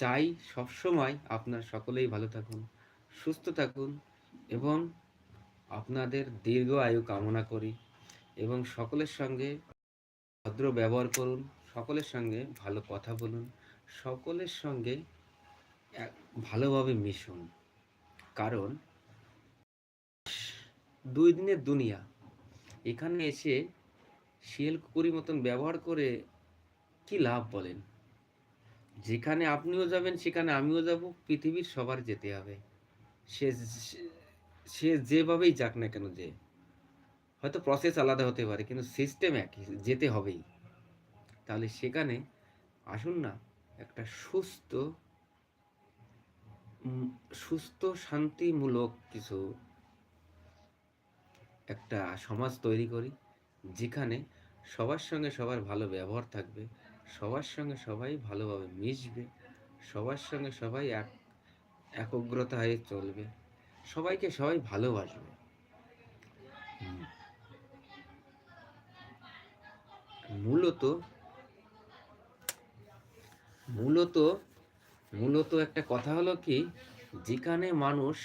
চাই সবসময় আপনার সকলেই ভালো থাকুন, সুস্থ থাকুন এবং আপনাদের দীর্ঘ আয়ু কামনা করি এবং সকলের সঙ্গে ভদ্র ব্যবহার করুন, সকলের সঙ্গে ভালো কথা বলুন, সকলের সঙ্গে ভালোভাবে মিশুন। কারণ দুই দিনের দুনিয়া, এখানে এসে শিয়াল কুকুরের মতন ব্যবহার করে কি লাভ বলেন? যেখানে আপনিও যাবেন, সেখানে আমিও যাব, পৃথিবীর সবার যেতে হবে। সে সে যেভাবেই যাক না কেন যে, হয়তো প্রসেস আলাদা হতে পারে, কিন্তু সিস্টেম একই, যেতে হবেই। তাহলে সেখানে আসুন না, একটা সুস্থ সুস্থ, শান্তিমূলক কিছু একটা সমাজ তৈরি করি, যেখানে সবার সঙ্গে সবার ভালো ব্যবহার থাকবে সবার সঙ্গে সবাই ভালোভাবে মিশবে, সবার সঙ্গে সবাই এক, একগ্রতা হয়ে চলবে, সবাইকে সবাই ভালোবাসবে। মূলত মূলত মূলত একটা কথা হলো কি, যেখানে মানুষ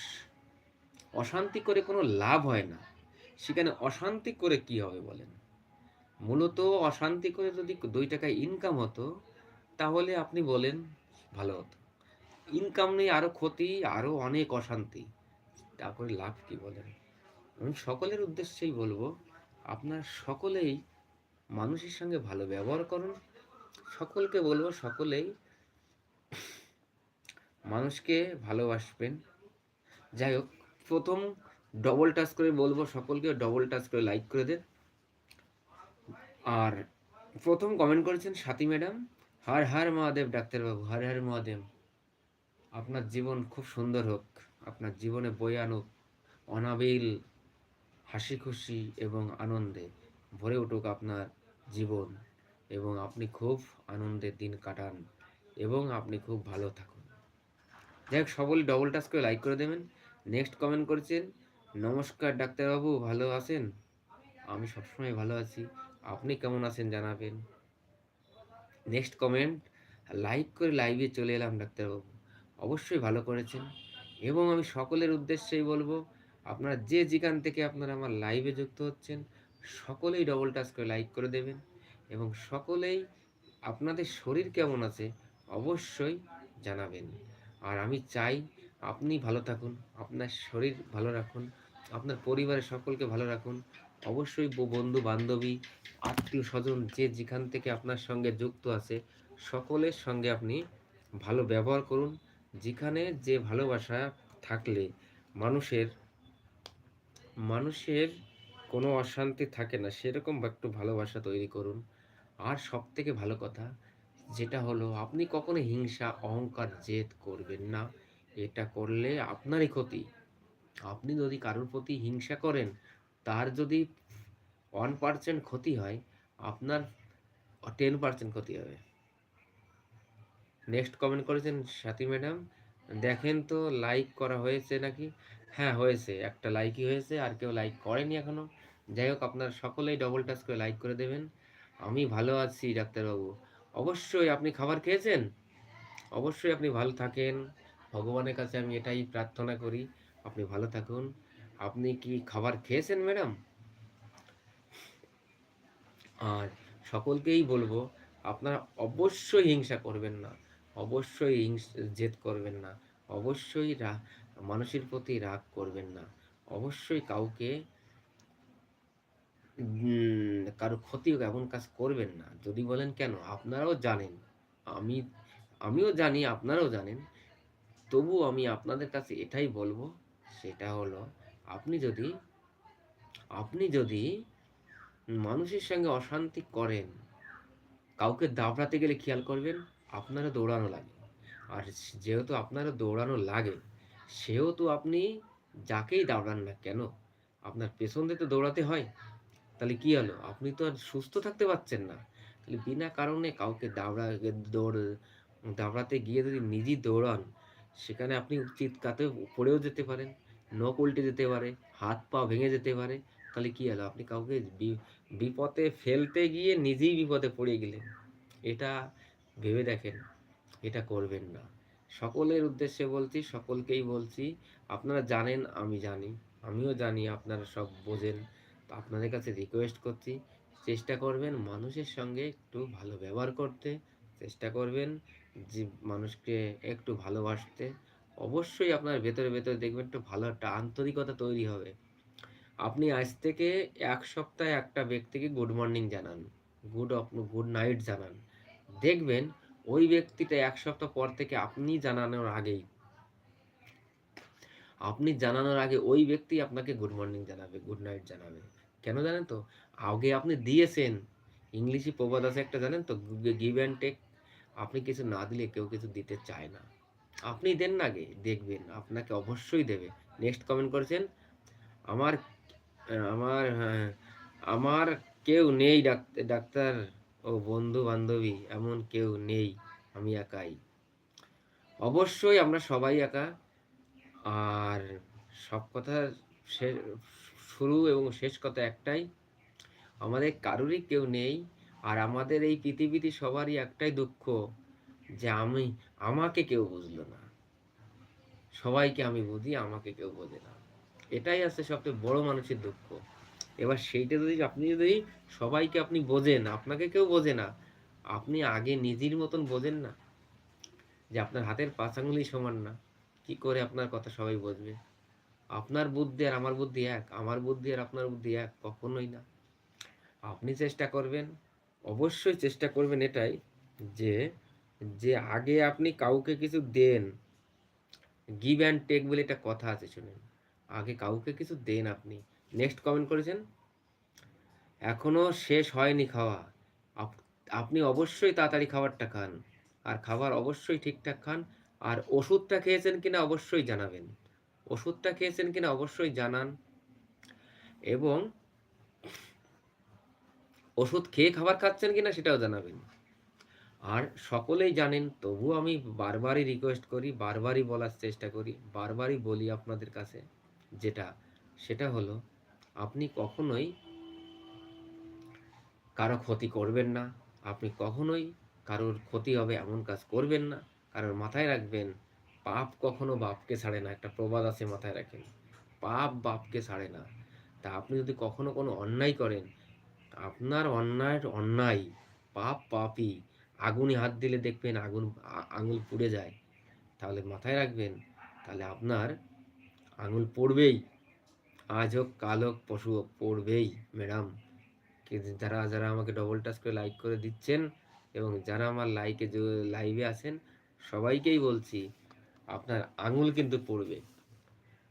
অশান্তি করে কোনো লাভ হয় না, সেখানে অশান্তি করে কি হবে বলেন মূলত অশান্তি করে যদি দুই টাকা ইনকাম হতো, তাহলে আপনি বলেন ভালো হতো। ইনকাম নেই আরও ক্ষতি আরও অনেক অশান্তি। তারপরে লাভ কি বলেন? আমি সকলের উদ্দেশ্যেই বলব, আপনার সকলেই মানুষের সঙ্গে ভালো ব্যবহার করুন। সকলকে বলব, সকলেই মানুষকে ভালোবাসবেন। যাই হোক, প্রথম ডবল টাচ করে বলব সকলকে ডবল টাচ করে লাইক করে দেন। আর প্রথম কমেন্ট করেছেন সাথী ম্যাডাম হার হার মহাদেব ডাক্তারবাবু, হার হার মহাদেব। আপনার জীবন খুব সুন্দর হোক, আপনার জীবনে বয়ে আনুক, অনাবিল হাসি খুশি এবং আনন্দে ভরে উঠুক আপনার জীবন এবং আপনি খুব আনন্দের দিন কাটান এবং আপনি খুব ভালো থাকুন। যাই হোক সকলে ডবল টাচ করে লাইক করে দেবেন। নেক্সট কমেন্ট করেছেন, নমস্কার ডাক্তারবাবু, ভালো আছেন? আমি সবসময় ভালো আছি। আপনি কেমন আছেন জানাবেন। নেক্সট কমেন্ট লাইক করে লাইভে চলে এলাম ডাক্তারবাবু। অবশ্যই ভালো করেছেন। এবং আমি সকলের উদ্দেশ্যেই বলব, আপনারা যে যেখান থেকে আপনারা আমার লাইভে যুক্ত হচ্ছেন, সকলেই ডবল টাচ করে লাইক করে দেবেন। এবং সকলেই আপনাদের শরীর কেমন আছে, অবশ্যই জানাবেন। আর আমি চাই আপনি ভালো থাকুন, আপনার শরীর ভালো রাখুন, আপনার পরিবারের সকলকে ভালো রাখুন অবশ্যই বন্ধু, বান্ধবী, আত্মীয় স্বজন যে যেখান থেকে আপনার সঙ্গে যুক্ত আছে, সকলের সঙ্গে আপনি ভালো ব্যবহার করুন। যেখানে যে ভালোবাসা থাকলে মানুষের মানুষের কোনো অশান্তি থাকে না, সেরকম একটু ভালোবাসা তৈরি করুন। আর সব থেকে ভালো কথা, যেটা হলো, আপনি কখনো হিংসা, অহংকার, জেদ করবেন না। এটা করলে আপনারই ক্ষতি। আপনি যদি কারোর প্রতি হিংসা করেন তার যদি ওয়ান পার্সেন্ট ক্ষতি হয়, আপনার টেন পার্সেন্ট ক্ষতি হবে। নেক্সট কমেন্ট করেছেন সাথী ম্যাডাম দেখেন তো লাইক করা হয়েছে নাকি? হ্যাঁ হয়েছে। একটা লাইকই হয়েছে, আর কেউ লাইক করেনি এখনও যাই হোক, আপনারা সকলেই ডবল টাচ করে লাইক করে দেবেন। আমি ভালো আছি, ডাক্তারবাবু। অবশ্যই আপনি খাবার খেয়েছেন? অবশ্যই আপনি ভালো থাকেন। ভগবানের কাছে আমি এটাই প্রার্থনা করি। আপনি ভালো থাকুন। আপনি কি খাবার খেয়েছেন, ম্যাডাম? আর সকলকেই বলব, আপনারা অবশ্যই হিংসা করবেন না, অবশ্যই জেদ করবেন না, অবশ্যই মানুষের প্রতি রাগ করবেন না, অবশ্যই কাউকে কারও ক্ষতি এমন কাজ করবেন না, যদি বলেন কেন, আপনারাও জানেন, আমি, আমিও জানি, আপনারাও জানেন তবু আমি আপনাদের কাছে এটাই বলব, সেটা হলো আপনি যদি আপনি যদি মানুষের সঙ্গে অশান্তি করেন, কাউকে দাবড়াতে গেলে খেয়াল করবেন, আপনারও দৌড়ানো লাগে। আর যেহেতু আপনারও দৌড়ানো লাগে, সেহেতু আপনি যাকেই দাবড়ান না কেন, আপনার পেছন তো দৌড়াতে হয়। তাহলে কি হলো? আপনি তো আর সুস্থ থাকতে পারছেন না। তাহলে বিনা কারণে কাউকে দাবড়া, দৌড়, দাবড়াতে গিয়ে যদি নিজেই দৌড়ান, সেখানে আপনি চিৎকাতে পড়েও যেতে পারেন। নখ উল্টে যেতে পারে, হাত পা ভেঙে যেতে পারে, তাহলে কি হলো? আপনি কাউকে বিপদে ফেলতে গিয়ে নিজেই বিপদে পড়ে গেলেন। এটা ভেবে দেখেন, এটা করবেন না। সকলের উদ্দেশ্যে বলছি, সকলকেই বলছি, আপনারা জানেন, আমি জানি, আমিও জানি, আপনারা সব বোঝেন। আপনাদের কাছে রিকোয়েস্ট করছি, চেষ্টা করবেন মানুষের সঙ্গে একটু ভালো ব্যবহার করতে, চেষ্টা করবেন যে মানুষকে একটু ভালোবাসতে অবশ্যই আপনার ভেতরে ভেতরে দেখবেন একটু ভালো একটা আন্তরিকতা তৈরি হবে। আপনি আজ থেকে এক সপ্তাহে একটা ব্যক্তিকে গুড মর্নিং জানান গুড গুড নাইট জানান। দেখবেন ওই ব্যক্তিটা এক সপ্তাহ পর থেকে আপনি জানানোর আগেই, আপনি জানানোর আগে ওই ব্যক্তি আপনাকে গুড মর্নিং জানাবে গুড নাইট জানাবে। কেন জানেন তো? আগে আপনি দিয়েছেন, ইংলিশে প্রবাদ আছে একটা জানেন তো গিভ অ্যান্ড টেক আপনি কিছু না দিলে কেউ কিছু দিতে চায় না। আপনি দেন না আগে, দেখবেন, আপনাকে অবশ্যই দেবে। নেক্সট কমেন্ট করেছেন, আমার আমার আমার কেউ নেই ডাক্তার ডাক্তার ও বন্ধু বান্ধবী এমন কেউ নেই, আমি একাই। অবশ্যই আমরা সবাই একা, আর সব কথা শুরু এবং শেষ কথা একটাই, আমাদের কারোরই কেউ নেই, আর আমাদের এই পৃথিবীতে সবারই একটাই দুঃখ। যে আমি, আমাকে কেউ বুঝলো না। সবাইকে আমি বুঝি, আমাকে কেউ বোঝে না। এটাই আছে সবচেয়ে বড় মানুষের দুঃখ। এবার সেইটা যদি আপনি যদি সবাইকে আপনি বোঝেন, আপনাকে কেউ বোঝে না, আপনি আগে নিজের মতন বোঝেন না। যে আপনার হাতের পাঁচ আঙুলি সমান না, কি করে আপনার কথা সবাই বুঝবে? আপনার বুদ্ধি আর আমার বুদ্ধি এক, আমার বুদ্ধি আর আপনার বুদ্ধি এক, কখনোই না। আপনি চেষ্টা করবেন, অবশ্যই চেষ্টা করবেন এটাই যে যে আগে আপনি কাউকে কিছু দেন গিভ অ্যান্ড টেক বলে একটা কথা আছে, শুনেন। আগে কাউকে কিছু দেন আপনি। নেক্সট কমেন্ট করেছেন? এখনও শেষ হয়নি খাওয়া। আপনি অবশ্যই তাড়াতাড়ি খাবারটা খান। আর খাবার অবশ্যই ঠিকঠাক খান। আর ওষুধটা খেয়েছেন কিনা অবশ্যই জানাবেন। ওষুধটা খেয়েছেন কিনা অবশ্যই জানান। এবং ওষুধ খেয়ে খাবার খাচ্ছেন কিনা সেটাও জানাবেন। আর সকলেই জানেন তবু আমি বারবারই রিকোয়েস্ট করি, বারবারই বলার চেষ্টা করি, বারবারই বলি আপনাদের কাছে যেটা, সেটা হলো, আপনি কখনোই কারও ক্ষতি করবেন না, আপনি কখনোই কারোর ক্ষতি হবে এমন কাজ করবেন না, কারোর মাথায় রাখবেন, পাপ কখনো বাপকে ছাড়ে না, একটা প্রবাদ আছে মাথায় রাখেন, পাপ বাপকে ছাড়ে না। তা আপনি যদি কখনো কোনো অন্যায় করেন, আপনার অন্যায়ের অন্যায়, পাপ পাপই আগুনে হাত দিলে দেখবেন আগুন আঙুল পুড়ে যায়। তাহলে মাথায় রাখবেন, তাহলে আপনার আঙুল পড়বেই। আজ হোক, কাল হোক পশু হোক, পড়বেই, ম্যাডাম। যারা যারা আমাকে ডবল টাচ করে লাইক করে দিচ্ছেন এবং যারা আমার লাইকে লাইভে আছেন, সবাইকেই বলছি, আপনার আঙুল কিন্তু পড়বে।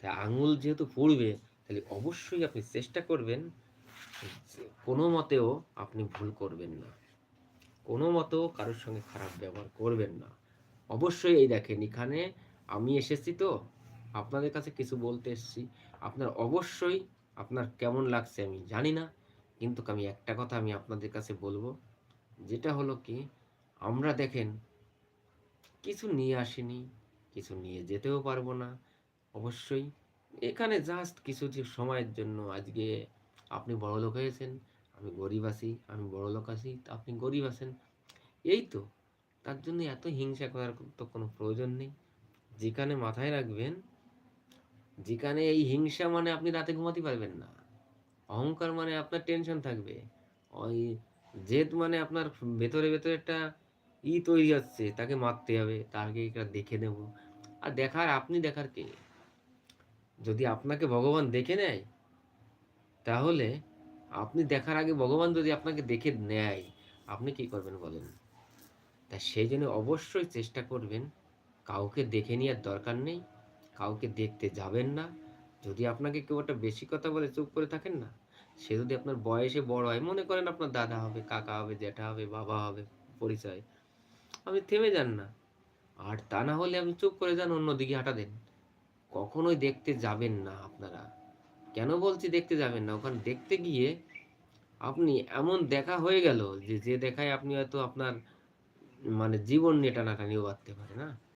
তাই আঙুল যেহেতু পড়বে, তাহলে অবশ্যই আপনি চেষ্টা করবেন, কোনো মতেও আপনি ভুল করবেন না। কোনো মতো কারোর সঙ্গে খারাপ ব্যবহার করবেন না। অবশ্যই এই দেখেন, এখানে আমি এসেছি তো, আপনাদের কাছে কিছু বলতে এসেছি। আপনার অবশ্যই আপনার কেমন লাগছে আমি জানি না, কিন্তু আমি একটা কথা আমি আপনাদের কাছে বলব, যেটা হলো কি, আমরা দেখেন, কিছু নিয়ে আসিনি, কিছু নিয়ে যেতেও পারব না। অবশ্যই এখানে জাস্ট কিছু সময়ের জন্য আজকে আপনি বড় লোক হয়েছেন, আমি গরিব আছি, আমি বড় লোক আছি, আপনি গরিব আছেন এই তো তার জন্য এত হিংসা করার তো কোনো প্রয়োজন নেই। যেখানে মাথায় রাখবেন, যেখানে এই হিংসা মানে আপনি রাতে ঘুমাতে পারবেন না। অহংকার মানে আপনার টেনশন থাকবে। ওই জেদ মানে আপনার ভেতরে ভেতরে একটা ই তৈরি হচ্ছে, তাকে মারতে হবে তাকে দেখে নেব। আর দেখার, আপনি দেখার কে? যদি আপনাকে ভগবান দেখে নেয়, তাহলে আপনি দেখার আগে ভগবান যদি আপনাকে দেখে নেয়, আপনি কি করবেন বলেন? তা সেই জন্য অবশ্যই চেষ্টা করবেন, কাউকে দেখে নেওয়ার দরকার নেই, কাউকে দেখতে যাবেন না। যদি আপনাকে কেউ একটা বেশি কথা বলে, চুপ করে থাকেন না, সে যদি আপনার বয়সে বড় হয়, মনে করেন আপনার দাদা হবে, কাকা হবে, জ্যাঠা হবে, বাবা হবে, পরিচয়, আপনি থেমে যান না। আর তা না হলে আপনি চুপ করে যান, অন্যদিকে হাঁটা দেন। কখনোই দেখতে যাবেন না আপনারা। কেন বলছি দেখতে যাবেন না? ওখানে দেখতে গিয়ে আপনি এমন দেখা হয়ে গেল যে যে দেখায় আপনি হয়তো আপনার মানে জীবন নিয়ে টানাটানিও বাঁধতে পারে না?